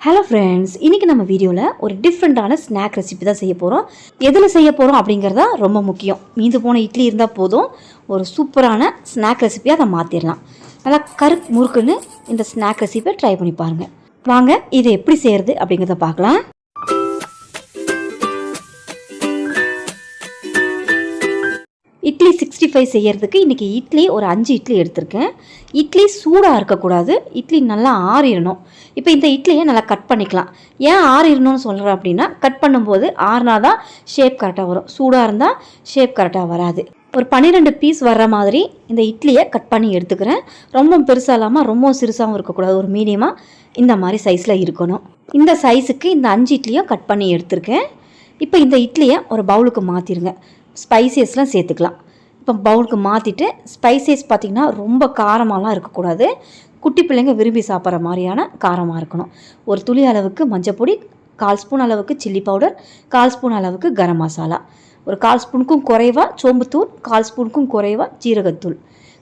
Hello friends இன்றைக்கி நம்ம வீடியோவில் ஒரு டிஃப்ரெண்ட்டான ஸ்நாக் ரெசிபி தான் செய்ய போகிறோம் எதில் செய்ய போகிறோம் அப்படிங்கிறதா ரொம்ப முக்கியம். மீந்து போன இட்லி இருந்தால் போதும் ஒரு சூப்பரான ஸ்நாக் ரெசிபியாக அதை மாற்றிடலாம் நல்லா கரு முறுக்குன்னு இந்த ஸ்நாக் ரெசிபியை ட்ரை பண்ணி பாருங்கள் வாங்க இதை எப்படி செய்கிறது அப்படிங்கிறத பார்க்கலாம். சிக்ஸ்டி ஃபைவ் செய்யறதுக்கு இன்றைக்கி இட்லி ஒரு அஞ்சு இட்லி எடுத்திருக்கேன். இட்லி சூடாக இருக்கக்கூடாது. இட்லி நல்லா ஆறிடணும் இப்போ இந்த இட்லியை நல்லா கட் பண்ணிக்கலாம். ஏன் ஆறிடணும்னு சொல்கிறேன் அப்படின்னா கட் பண்ணும்போது ஆறுனா தான் ஷேப் கரெக்டாக வரும். சூடாக இருந்தால் ஷேப் கரெக்டாக வராது. ஒரு பன்னிரெண்டு பீஸ் வர்ற மாதிரி இந்த இட்லியை கட் பண்ணி எடுத்துக்கிறேன். ரொம்ப பெருசாக இல்லாமல் ரொம்ப சிறுசாகவும் இருக்கக்கூடாது. ஒரு மீடியமாக இந்த மாதிரி சைஸில் இருக்கணும். இந்த சைஸுக்கு இந்த அஞ்சு இட்லியும் கட் பண்ணி எடுத்திருக்கேன். இப்போ இந்த இட்லியை ஒரு பவுலுக்கு மாற்றிருங்க ஸ்பைசஸ்லாம் சேர்த்துக்கலாம். இப்போ பவுலுக்கு மாற்றிட்டு ஸ்பைசஸ் பார்த்திங்கன்னா ரொம்ப காரமாலாம் இருக்கக்கூடாது. குட்டி பிள்ளைங்க விரும்பி சாப்பிட்ற மாதிரியான காரமாக இருக்கணும். ஒரு துளி அளவுக்கு மஞ்சப்பொடி கால் ஸ்பூன் அளவுக்கு சில்லி பவுடர் கால் ஸ்பூன் அளவுக்கு கரம் மசாலா. ஒரு கால் ஸ்பூனுக்கும் குறைவாக சோம்புத்தூள் கால் ஸ்பூனுக்கும் குறைவாக ஜீரகத்தூள்.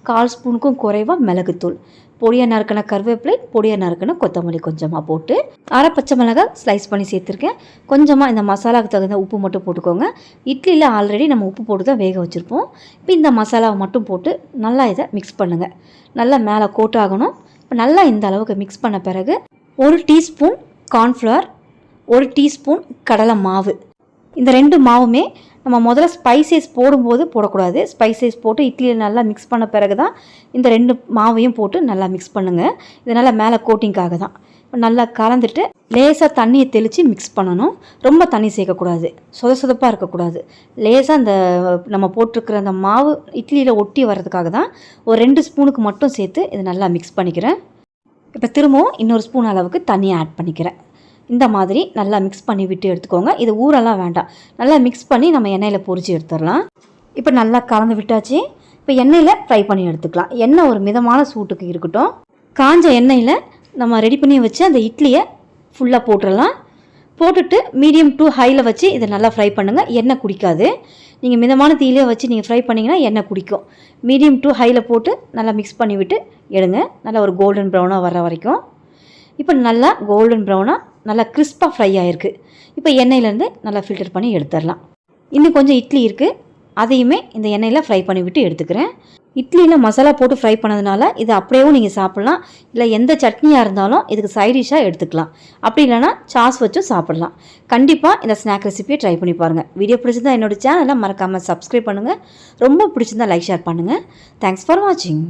கால் ஸ்பூனுக்கும் குறைவாக மிளகுத்தூள். பொடியை நறுக்கின கருவேப்பிலை பொடியை நறுக்கின கொத்தமல்லி கொஞ்சமாக போட்டு அரை பச்சை மிளகாய் ஸ்லைஸ் பண்ணி சேர்த்துருக்கேன். கொஞ்சமாக இந்த மசாலாவுக்கு தகுந்த உப்பு மட்டும் போட்டுக்கோங்க. இட்லியில் ஆல்ரெடி நம்ம உப்பு போட்டு தான் வேக வச்சுருப்போம். இப்போ இந்த மசாலாவை மட்டும் போட்டு நல்லா இதை மிக்ஸ் பண்ணுங்கள் நல்லா மேலே கோட் ஆகணும். இப்போ நல்லா இந்த அளவுக்கு மிக்ஸ் பண்ண பிறகு ஒரு டீஸ்பூன் கார்ன்ஃப்ளவர் ஒரு டீஸ்பூன் கடலை மாவு. இந்த ரெண்டு மாவுமே நம்ம முதல்ல ஸ்பைசஸ் போடும்போது போடக்கூடாது. ஸ்பைசஸ் போட்டு இட்லியில் நல்லா மிக்ஸ் பண்ண பிறகு தான் இந்த ரெண்டு மாவையும் போட்டு நல்லா மிக்ஸ் பண்ணுங்கள் இதனால் மேலே கோட்டிங்காக தான். இப்போ நல்லா கலந்துட்டு லேசாக தண்ணியை தெளித்து மிக்ஸ் பண்ணணும். ரொம்ப தண்ணி சேர்க்கக்கூடாது. சொத சொதப்பாக இருக்கக்கூடாது. லேசாக அந்த நம்ம போட்டிருக்கிற அந்த மாவு இட்லியில் ஒட்டி வர்றதுக்காக தான் ஒரு ரெண்டு ஸ்பூனுக்கு மட்டும் சேர்த்து இதை நல்லா மிக்ஸ் பண்ணிக்கிறேன். இப்போ திரும்பவும் இன்னொரு ஸ்பூன் அளவுக்கு தண்ணியை ஆட் பண்ணிக்கிறேன். இந்த மாதிரி நல்லா மிக்ஸ் பண்ணி விட்டு எடுத்துக்கோங்க. இது ஊரெல்லாம் வேண்டாம். நல்லா மிக்ஸ் பண்ணி நம்ம எண்ணெயில் பொறிச்சு எடுத்துடலாம். இப்போ நல்லா கலந்து விட்டாச்சு. இப்போ எண்ணெயில் ஃப்ரை பண்ணி எடுத்துக்கலாம். எண்ணெய் ஒரு மிதமான சூட்டுக்கு இருக்கட்டும். காஞ்ச எண்ணெயில் நம்ம ரெடி பண்ணி வச்சு அந்த இட்லியை ஃபுல்லாக போட்டுடலாம். போட்டுட்டு மீடியம் டு ஹையில் வச்சு இதை நல்லா ஃப்ரை பண்ணுங்கள் எண்ணெய் குடிக்காது. நீங்கள் மிதமான தீயிலே வச்சு நீங்கள் ஃப்ரை பண்ணிங்கன்னா எண்ணெய் குடிக்கும். மீடியம் டு ஹையில் போட்டு நல்லா மிக்ஸ் பண்ணி விட்டு எடுங்க. நல்லா ஒரு கோல்டன் ப்ரௌனாக வர வரைக்கும். இப்போ நல்லா கோல்டன் ப்ரௌனாக நல்லா கிறிஸ்பாக ஃப்ரை ஆகிருக்கு இப்போ எண்ணெயிலேருந்து நல்லா ஃபில்டர் பண்ணி எடுத்துடலாம். இன்னும் கொஞ்சம் இட்லி இருக்குது அதையுமே இந்த எண்ணெயில் ஃப்ரை பண்ணி விட்டு எடுத்துக்கிறேன். இட்லியில் மசாலா போட்டு ஃப்ரை பண்ணதுனால இது அப்படியேவும் நீங்கள் சாப்பிட்லாம். இல்லை எந்த சட்னியாக இருந்தாலும் இதுக்கு சைடிஷாக எடுத்துக்கலாம். அப்படி இல்லைனா சாஸ் வச்சும் சாப்பிட்லாம். கண்டிப்பாக இந்த ஸ்நாக் ரெசிபியை ட்ரை பண்ணி பாருங்கள் வீடியோ பிடிச்சிருந்தா என்னோட சேனலை மறக்காமல் சப்ஸ்கிரைப் பண்ணுங்கள் ரொம்ப பிடிச்சிருந்தா லைக் ஷேர் பண்ணுங்கள் தேங்க்ஸ் ஃபார் வாட்சிங்